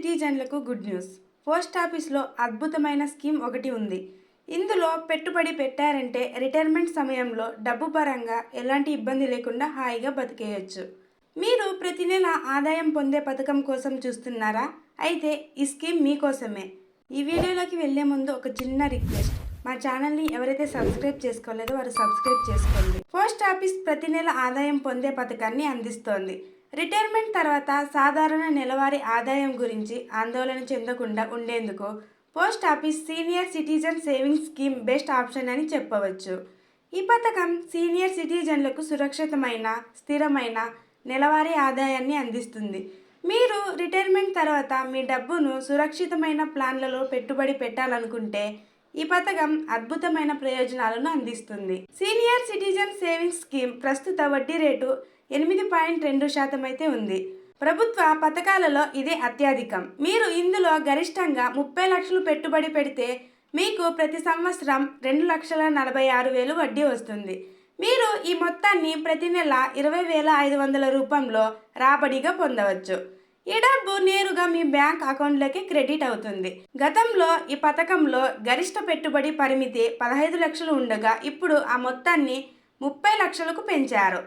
సిటిజన్లకు good news. Post ఆఫీస్లో అద్భుతమైన scheme ఒకటి ఉంది. ఇందులో పెట్టుబడి పెట్టారంటే రిటైర్మెంట్ సమయంలో డబ్బు పరంగా ఎలాంటి ఇబ్బంది లేకుండా హాయిగా బతికేయచ్చు. మీరు ప్రతి నెల ఆదాయం పొందే పథకం కోసం చూస్తున్నారా? అయితే ఈ స్కీమ్ మీకోసమే. ఈ వీడియోలోకి వెళ్ళే ముందు ఒక చిన్న రిక్వెస్ట్. మా ఛానల్ని ఎవరైతే సబ్స్క్రైబ్ చేసుకోలేదో వారు సబ్స్క్రైబ్ చేసుకోండి. పోస్ట్ ఆఫీస్ ప్రతి నెల ఆదాయం పొందే పథకాన్ని అందిస్తోంది. రిటైర్మెంట్ తర్వాత సాధారణ నెలవారీ ఆదాయం గురించి ఆందోళన చెందకుండా ఉండేందుకు post office senior citizen savings scheme best option అని చెప్పవచ్చు. ఈ పథకం సీనియర్ సిటిజన్లకు సురక్షితమైన స్థిరమైన నెలవారీ ఆదాయాన్ని అందిస్తుంది. మీరు రిటైర్మెంట్ తర్వాత మీ డబ్బును సురక్షితమైన ప్లాన్లలో పెట్టుబడి పెట్టాలనుకుంటే ఈ పథకం అద్భుతమైన ప్రయోజనాలను అందిస్తుంది. సీనియర్ సిటిజన్ సేవింగ్స్ స్కీమ్ ప్రస్తుత వడ్డీ రేటు ఎనిమిది పాయింట్ రెండు శాతం అయితే ఉంది. ప్రభుత్వ పథకాలలో ఇదే అత్యధికం. మీరు ఇందులో గరిష్టంగా ముప్పై లక్షలు పెట్టుబడి పెడితే మీకు ప్రతి సంవత్సరం రెండు లక్షల నలభై ఆరు వేలు వడ్డీ వస్తుంది. మీరు ఈ మొత్తాన్ని ప్రతి నెల ఇరవై వేల ఐదు వందల రూపంలో రాబడిగా పొందవచ్చు. ఈ డబ్బు నేరుగా మీ బ్యాంక్ అకౌంట్లోకి క్రెడిట్ అవుతుంది. గతంలో ఈ పథకంలో గరిష్ట పెట్టుబడి పరిమితి పదహైదు లక్షలు ఉండగా ఇప్పుడు ఆ మొత్తాన్ని ముప్పై లక్షలకు పెంచారు.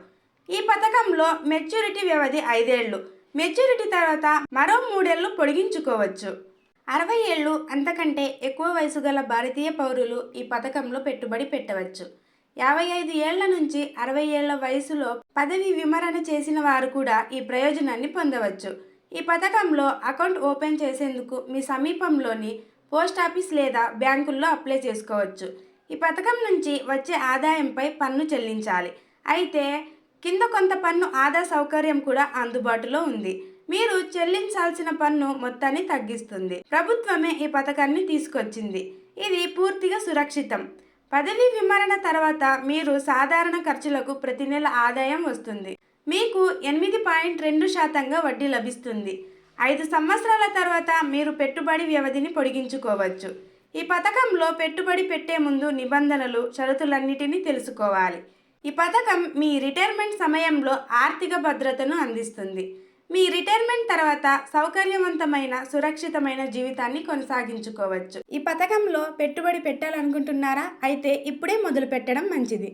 ఈ పథకంలో మెచ్యూరిటీ వ్యవధి ఐదేళ్ళు. మెచ్యూరిటీ తర్వాత మరో మూడేళ్ళు పొడిగించుకోవచ్చు. అరవై ఏళ్ళు అంతకంటే ఎక్కువ వయసు గల భారతీయ పౌరులు ఈ పథకంలో పెట్టుబడి పెట్టవచ్చు. యాభై ఐదు ఏళ్ళ నుంచి అరవై ఏళ్ళ వయసులో పదవి విమరణ చేసిన వారు కూడా ఈ ప్రయోజనాన్ని పొందవచ్చు. ఈ పథకంలో అకౌంట్ ఓపెన్ చేసేందుకు మీ సమీపంలోని పోస్ట్ ఆఫీస్ లేదా బ్యాంకుల్లో అప్లై చేసుకోవచ్చు. ఈ పథకం నుంచి వచ్చే ఆదాయంపై పన్ను చెల్లించాలి. అయితే కింద కొంత పన్ను ఆదా సౌకర్యం కూడా అందుబాటులో ఉంది. మీరు చెల్లించాల్సిన పన్ను మొత్తాన్ని తగ్గిస్తుంది. ప్రభుత్వమే ఈ పథకాన్ని తీసుకొచ్చింది. ఇది పూర్తిగా సురక్షితం. పదవీ విమరణ తర్వాత మీరు సాధారణ ఖర్చులకు ప్రతి నెల ఆదాయం వస్తుంది. మీకు ఎనిమిది పాయింట్ రెండు శాతంగా వడ్డీ లభిస్తుంది. ఐదు సంవత్సరాల తర్వాత మీరు పెట్టుబడి వ్యవధిని పొడిగించుకోవచ్చు. ఈ పథకంలో పెట్టుబడి పెట్టే ముందు నిబంధనలు షరతులన్నిటినీ తెలుసుకోవాలి. ఈ పథకం మీ రిటైర్మెంట్ సమయంలో ఆర్థిక భద్రతను అందిస్తుంది. మీ రిటైర్మెంట్ తర్వాత సౌకర్యవంతమైన సురక్షితమైన జీవితాన్ని కొనసాగించుకోవచ్చు. ఈ పథకంలో పెట్టుబడి పెట్టాలనుకుంటున్నారా? అయితే ఇప్పుడే మొదలు పెట్టడం మంచిది.